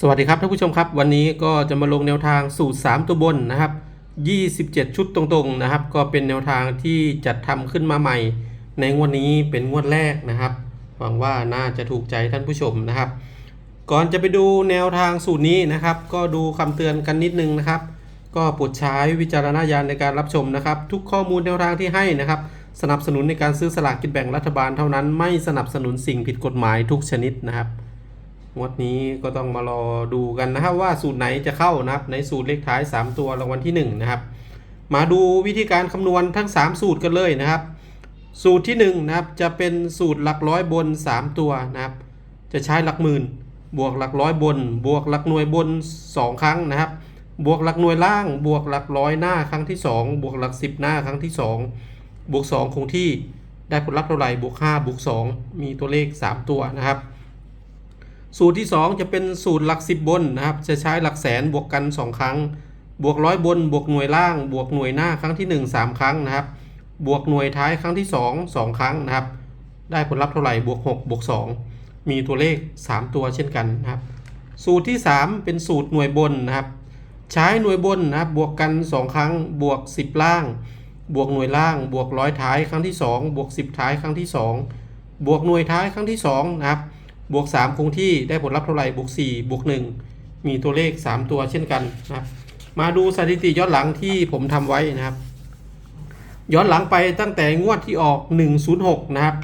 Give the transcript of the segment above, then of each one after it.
สวัสดีครับท่านผู้ชมครับ วันนี้ก็จะมาลงแนวทางสูตร 3 ตัวบนนะครับ 27 ชุดตรงๆนะครับ ก็เป็นแนวทางที่จัดทำขึ้นมาใหม่ ในงวดนี้เป็นงวดแรกนะครับ หวังว่าน่าจะถูกใจท่านผู้ชมนะครับ ก่อนจะไปดูแนวทางสูตรนี้นะครับ ก็ดูคำเตือนกันนิดนึงนะครับ ก็โปรดใช้วิจารณญาณในการรับชมนะครับ ทุกข้อมูลแนวทางที่ให้นะครับ สนับสนุนในการซื้อสลากกินแบ่งรัฐบาลเท่านั้น ไม่สนับสนุนสิ่งผิดกฎหมายทุกชนิดนะครับ งวดนี้ก็ต้องมารอดูกันนะครับว่าสูตรไหนจะเข้านะครับ ในสูตรเลขท้าย 3 ตัวรางวัลที่ 1 นะครับ มาดูวิธีการคำนวณทั้ง 3 สูตรกันเลยนะครับ สูตรที่1นะครับจะเป็นสูตรหลักร้อยบน 3 ตัวนะครับ จะใช้หลักหมื่น บวกหลักร้อยบน บวกหลักหน่วยบน 2 ครั้งนะครับ บวกหลักหน่วยล่าง บวกหลักร้อยหน้าครั้งที่ 2 บวกหลัก 10 หน้าครั้งที่ 2 บวก 2 คงที่ได้ผลลัพธ์เท่าไหร่บวก5บวก2มีตัวเลข 3 ตัวนะครับ สูตรที่ 2 จะเป็นสูตรหลัก 10 บนนะครับ จะใช้หลักแสนบวกกัน 2 ครั้ง บวกร้อยบน บวกหน่วยล่าง บวกหน่วยหน้าครั้งที่ 1 3 ครั้งนะครับ บวกหน่วยท้ายครั้งที่ 2 2 ครั้งนะครับ ได้ผลลัพธ์เท่าไหร่ บวก 6 บวก 2 มีตัวเลข 3 ตัวเช่นกันนะครับ สูตรที่ 3 เป็นสูตรหน่วยบนนะครับ ใช้หน่วยบนนะครับ บวกกัน 2 ครั้ง บวก 10 ล่าง บวกหน่วยล่าง บวกร้อยท้ายครั้งที่ 2 บวก 10 ท้ายครั้งที่ 2 บวกหน่วยท้ายครั้งที่2นะครับ บวก 3 คงที่ได้ผลลัพธ์เท่าไหร่บวก4บวก1 มีตัวเลข 3 ตัวเช่นกันนะครับ มาดูสถิติย้อนหลังที่ผมทำไว้นะครับ ย้อนหลังไปตั้งแต่งวดที่ออก 106 นะครับ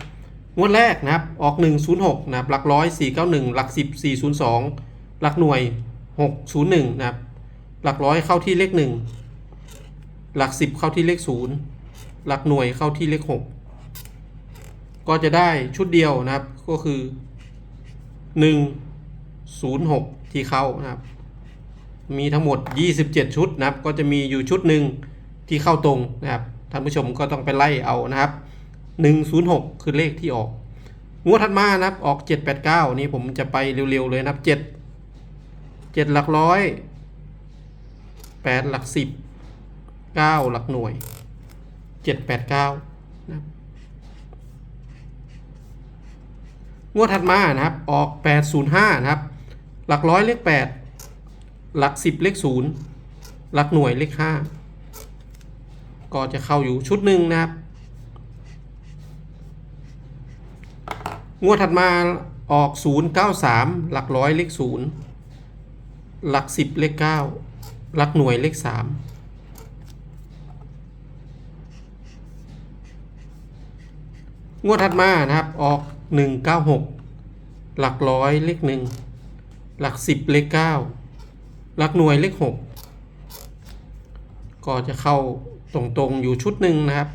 งวดแรกนะครับ ออก 106 นะครับ หลักร้อย 491 หลัก 10 402 หลักหน่วย 601 นะครับ หลักร้อยเข้าที่เลข 1 หลัก 10 เข้าที่เลข 0 หลักหน่วยเข้าที่เลข 6 ก็จะได้ชุดเดียวนะครับ ก็คือ 106ที่เข้านะครับ มีทั้งหมด 27 ชุดนะครับ ก็จะมีอยู่ชุดหนึ่งที่เข้าตรงนะครับท่านผู้ชมก็ต้องไปไล่เอานะครับ 106 คือเลขที่ออก งวดถัดมานะครับออก 789 นี่ผมจะไปเร็วๆเลยนะครับ 7 7 หลักร้อย 8 หลัก 10 9 หลักหน่วย 789 นะครับ งวดถัดมานะครับ ออก 805 นะครับ หลักร้อยเลข 8 หลัก 10 เลข 0 หลักหน่วยเลข 5 ก็จะเข้าอยู่ชุดหนึ่งนะครับ งวดถัดมาออก 093 หลักร้อยเลข 0 หลัก 10 เลข 9 หลักหน่วยเลข 3งวดถัดมานะครับ ออก 196 หลักร้อยเลข1หลัก10เลข9หลักหน่วยเลข6ก็จะเข้าตรงๆอยู่ชุดหนึ่งนะครับ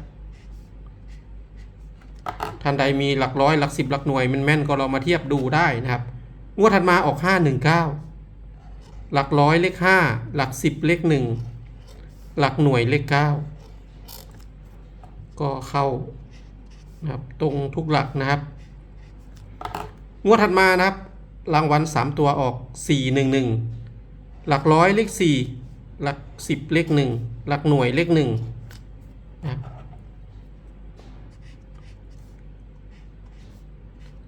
ท่านใดมีหลักร้อยหลักสิบหลักหน่วยแม่นก็เรามาเทียบดูได้นะครับงวดถัดมาออก 519 หลักร้อยเลข 5 หลักสิบเลข 1 หลักหน่วยเลข 9 ก็เข้านะครับตรงทุกหลักนะครับ งวดถัดมานะครับ รางวัล 3 ตัวออก 411 หลักร้อยเลข 4 หลัก 10 เลข 1 หลักหน่วยเลข1นะครับ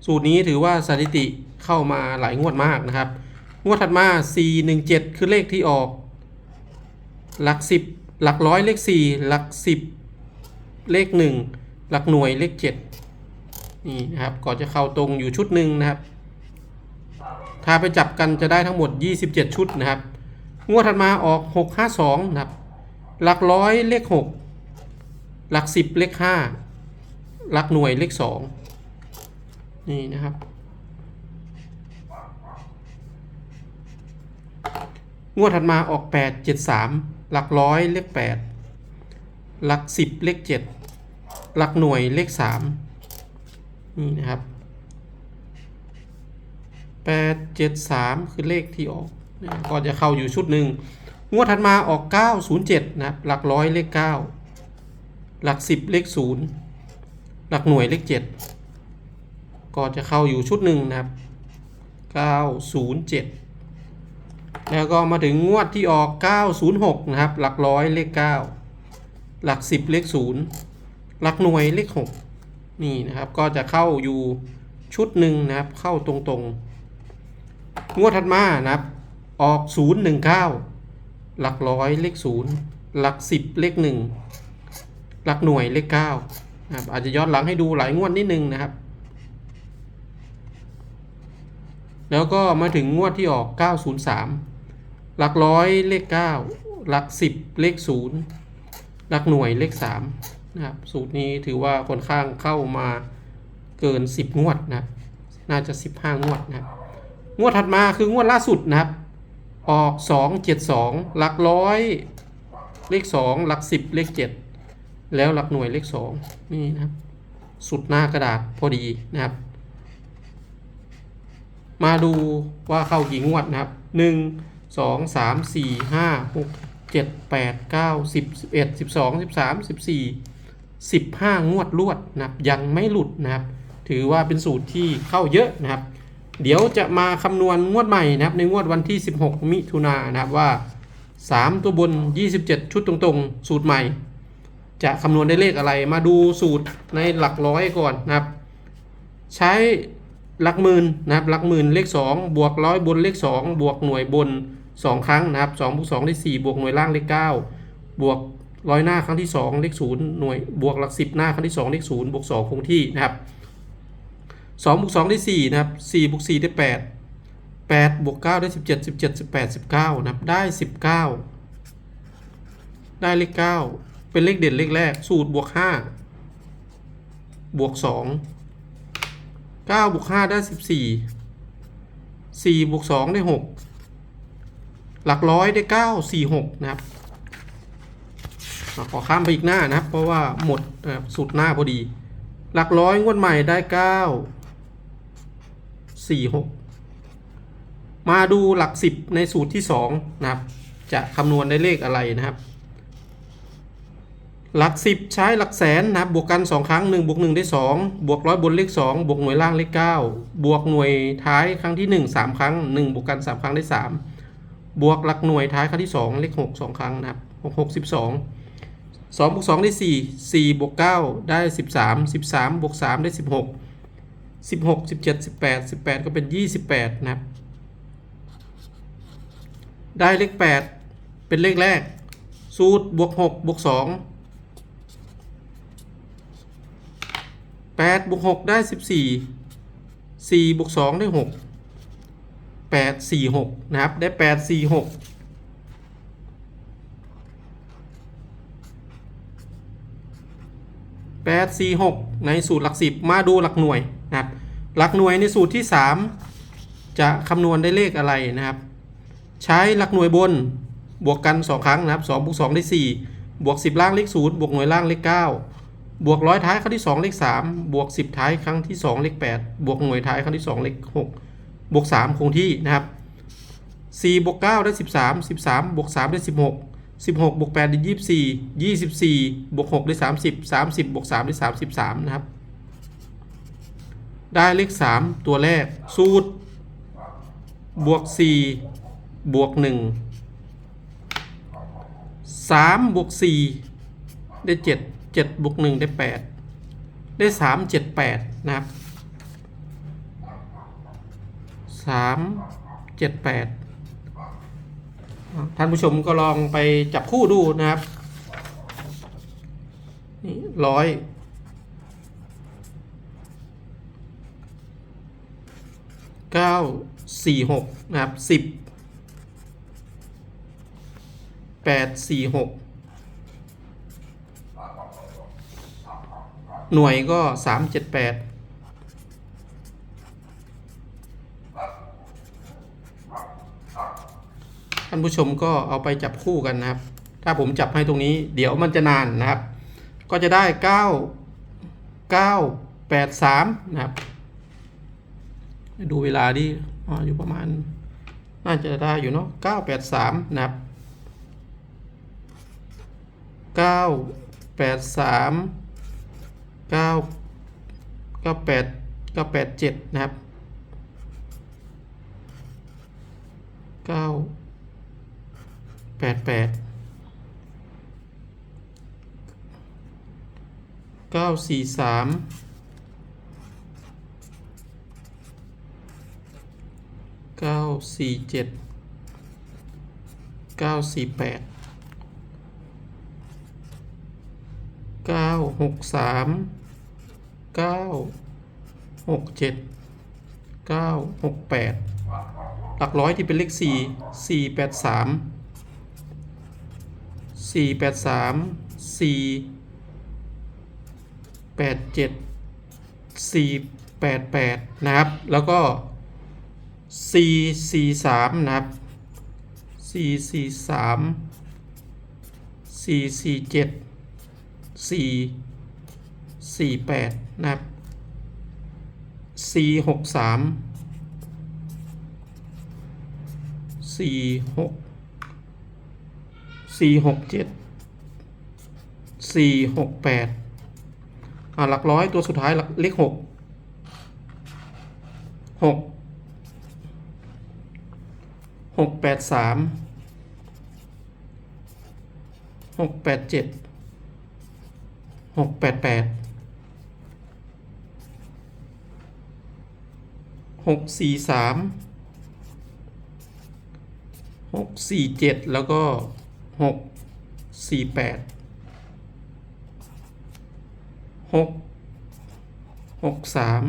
สูตรนี้ถือว่าสถิติเข้ามาหลายงวดมากนะครับ งวดถัดมา 417 คือเลขที่ออก หลัก 10 หลักร้อยเลข 4 หลัก 10 เลข 1 หลักหน่วยเลข 7 นี่นะครับก็จะเข้าตรงอยู่ชุดหนึ่งนะครับ ถ้าไปจับกันจะได้ทั้งหมด 27 ชุดนะครับ งวดถัดมาออก 652 นะครับ หลักร้อยเลข 6 หลัก 10 เลข 5 หลักหน่วยเลข 2 นี่นะครับ งวดถัดมาออก 8 7 3 หลักร้อยเลข 8 หลัก 10 เลข 7 หลักหน่วยเลข 3 นี่นะครับ8 7 3คือเลขที่ออกนะก็จะเข้าอยู่ชุดหนึ่งงวดถัดมาออก907นะครับหลักร้อยเลข9หลัก10เลข0หลักหน่วยเลข7ก็จะเข้าอยู่ชุดหนึ่งนะครับ907แล้วก็มาถึงงวดที่ออก 906 นะครับ หลักร้อยเลข 9 หลัก 10 เลข 0 หลักหน่วยเลข 6 นี่นะครับก็จะเข้าอยู่ชุดหนึ่งนะครับ เข้าตรงๆ งวดถัดมานะครับ ออกศูนย์หนึ่งเก้าหลักร้อยเลขศูนย์หลักสิบเลขหนึ่งหลักหน่วยเลขเก้านะครับอาจจะย้อนหลังให้ดูหลายงวดนิดนึงนะครับ แล้วก็มาถึงงวดที่ออก 903 หลักร้อยเลข 9 หลัก 10 เลข 0 หลักหน่วยเลข 3 นะครับสูตรนี้ถือว่าค่อนข้างเข้ามาเกิน 10 งวดนะน่าจะ 15 งวดนะครับงวดถัดมาคืองวดล่าสุดนะครับ ออก 272 หลักร้อยเลข 2 หลัก 10 เลข 7 แล้วหลักหน่วยเลข 2 นี่นะครับ สุดหน้ากระดาษพอดีนะครับ มาดูว่าเข้ากี่งวดนะครับหนึ่งสองสามสี่ห้าหก เจ็ดแปดเก้าสิบสิบเอ็ดสิบสองสิบสามสิบสี่สิบห้างวดรวดนะครับยังไม่หลุดนะครับ ถือว่าเป็นสูตรที่เข้าเยอะนะครับ เดี๋ยวจะมาคำนวณงวดใหม่นะครับ ในงวดวันที่ 16 มิถุนายนนะครับว่า 3 ตัวบน 27 ชุดตรงๆ สูตรใหม่ จะคำนวณได้เลขอะไรมาดูสูตรในหลักร้อยก่อนนะครับ ใช้หลักหมื่นนะครับหลักหมื่นเลข 2 บวกร้อยบนเลข 2 บวกหน่วยบน 2 ครั้งนะครับ2บวก2ได้4บวกหน่วยล่างเลข9บวก ร้อยหน้าครั้งที่ 2 เลข0หน่วยบวกหลัก 10 หน้าครั้งที่ 2 เลข0บวก2คงที่นะครับ2บวก2ได้4นะครับ4บวก4ได้ 8 8บวก9ได้ 17 17 18 19นะครับได้ 19 ได้เลข 9 เป็นเลขเด่นเลขแรก สูตรบวก 5 บวก2เก้าบวกห้าได้สิบสี่สี่บวกสองได้หกหลักร้อยได้เก้าสี่หกนะครับ ขอข้ามไปอีกหน้านะครับ เพราะว่าหมดนะครับสุดหน้าพอดี หลักร้อยงวดใหม่ได้เก้าสี่หกมาดูหลักสิบในสูตรที่สองนะครับ จะคำนวณได้เลขอะไรนะครับ หลักสิบใช้หลักแสนนะครับ บวกกัน2ครั้ง1บวก1ได้2บวกร้อยบนเลข2บวกหน่วยล่างเลข9บวกหน่วยท้ายครั้งที่1 3ครั้ง1บวกกัน3ครั้งได้3บวกหลักหน่วยท้ายครั้งที่2เลข6 2ครั้งนะครับ6 6 12 2บวก2ได้4 4บวก9ได้ 13 13บวก3ได้ 16 16 17 18 18 ก็เป็น 28 นะครับ ได้เลข 8 เป็นเลขแรก สูตรบวก6บวก2 8บวก6ได้ 14 4บวก2ได้ 6 8 4 6 นะครับ ได้ 8 4 6 แปดสี่หกในสูตรหลักสิบมาดูหลักหน่วยนะครับหลักหน่วยในสูตรที่สามจะคำนวณได้เลขอะไรนะครับ ใช้หลักหน่วยบนบวกกันสองครั้งนะครับสองบวกสองได้สี่บวกสิบล่างเลขศูนย์บวกหน่วยล่างเลขเก้าบวกร้อยท้ายครั้งที่ 2 เลข 3 บวก 10 ท้ายครั้งที่ 2 เลข 8 บวกหน่วยท้ายครั้งที่ 2 เลข 6 บวก 3 คงที่นะครับ4บวก9ได้ 13 13 บวก 3 ได้ 16 16บวก8ได้24 24บวก6ได้30 30บวก3ได้33 นะครับ ได้เลข 3 ตัวแรก สูตร บวก 4 บวก 1 3บวก 4 ได้7เจ็ดบวกหนึ่งได้แปดได้สามเจ็ดแปดนะครับสามเจ็ดแปด ท่านผู้ชมก็ลองไปจับคู่ดูนะครับนี่ร้อยเก้าสี่หกนะครับสิบแปดสี่หกหน่วยก็สามเจ็ดแปด ท่านผู้ชมก็เอาไปจับคู่กันนะครับ ถ้าผมจับให้ตรงนี้ เดี๋ยวมันจะนานนะครับ ก็จะได้เก้าเก้าแปดสามนะครับ ดูเวลาดิอ๋ออยู่ประมาณ น่าจะได้อยู่เนาะเก้าแปดสามนะครับเก้าแปดสามเก้าเก้าแปดเก้าแปดเจ็ดนะครับเก้า แปดแปดเก้าสี่สามเก้าสี่เจ็ดเก้าสี่แปดเก้าหกสามเก้าหกเจ็ดเก้าหกแปดหลักร้อยที่เป็นเลขสี่สี่แปดสาม สี่แปดสามสี่แปดเจ็ดสี่แปดแปดนะครับ แล้วก็สี่สี่สามนะครับสี่สี่สามสี่สี่เจ็ดสี่สี่แปดนะครับสี่หกสามสี่หก สี่หกเจ็ดสี่หกแปดอ่าหลักร้อยตัวสุดท้ายหลักเลขหกหกหกแปดสามหกแปดเจ็ดหกแปดแปดหกสี่สามหกสี่เจ็ดแล้วก็ หกสี่แปดหกหกสาม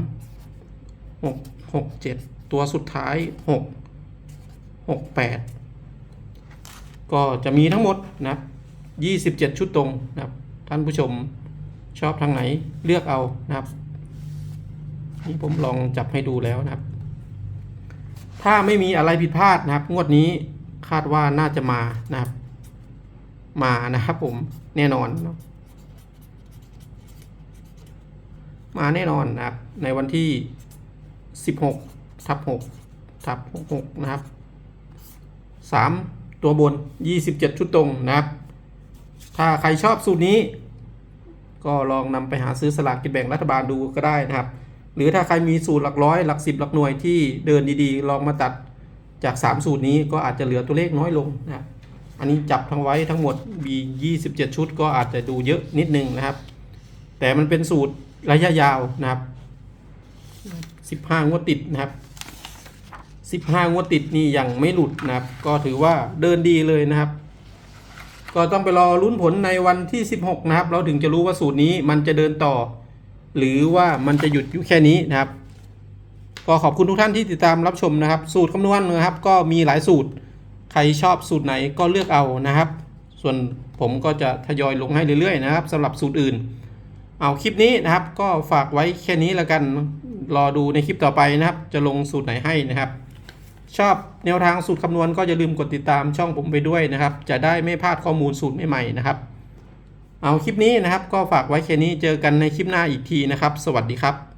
หกหกเจ็ดตัวสุดท้ายหกหกแปดก็จะมีทั้งหมดนะยี่สิบเจ็ดชุดตรงนะครับท่านผู้ชมชอบทางไหนเลือกเอานะครับ นี่ผมลองจับให้ดูแล้วนะครับ ถ้าไม่มีอะไรผิดพลาดนะครับ งวดนี้คาดว่าน่าจะมานะครับ มานะครับผมแน่นอนเนาะมาแน่นอนนะครับ ในวันที่ 16ทับ6ทับ66นะครับ 3 ตัวบน 27 ชุดตรงนะครับ ถ้าใครชอบสูตรนี้ ก็ลองนำไปหาซื้อสลากกินแบ่งรัฐบาลดูก็ได้นะครับ หรือถ้าใครมีสูตรหลักร้อยหลักสิบหลักหน่วยที่เดินดีๆ ลองมาตัดจาก 3 สูตรนี้ก็อาจจะเหลือตัวเลขน้อยลงนะครับ อันนี้จับทั้งไว้ทั้งหมดมี27 ชุดก็อาจจะดูเยอะนิดนึงนะครับ แต่มันเป็นสูตรระยะยาวนะครับ 15 งวดติดนะครับ 15 งวดติดนี่ยังไม่หลุดนะครับ ก็ถือว่าเดินดีเลยนะครับ ก็ต้องไปรอลุ้นผลในวันที่ 16 นะครับ เราถึงจะรู้ว่าสูตรนี้มันจะเดินต่อ หรือว่ามันจะหยุดอยู่แค่นี้นะครับ ก็ขอบคุณทุกท่านที่ติดตามรับชมนะครับ สูตรคำนวณนะครับ ก็มีหลายสูตร ใครชอบสูตรไหนก็เลือกเอานะครับ ส่วนผมก็จะทยอยลงให้เรื่อยๆนะครับสำหรับสูตรอื่น เอาคลิปนี้นะครับ ก็ฝากไว้แค่นี้แล้วกันรอดูในคลิปต่อไปนะครับ จะลงสูตรไหนให้นะครับ ชอบแนวทางสูตรคำนวณก็อย่าลืมกดติดตามช่องผมไปด้วยนะครับ จะได้ไม่พลาดข้อมูลสูตรใหม่ๆนะครับ เอาคลิปนี้นะครับ ก็ฝากไว้แค่นี้เจอกันในคลิปหน้าอีกทีนะครับ สวัสดีครับ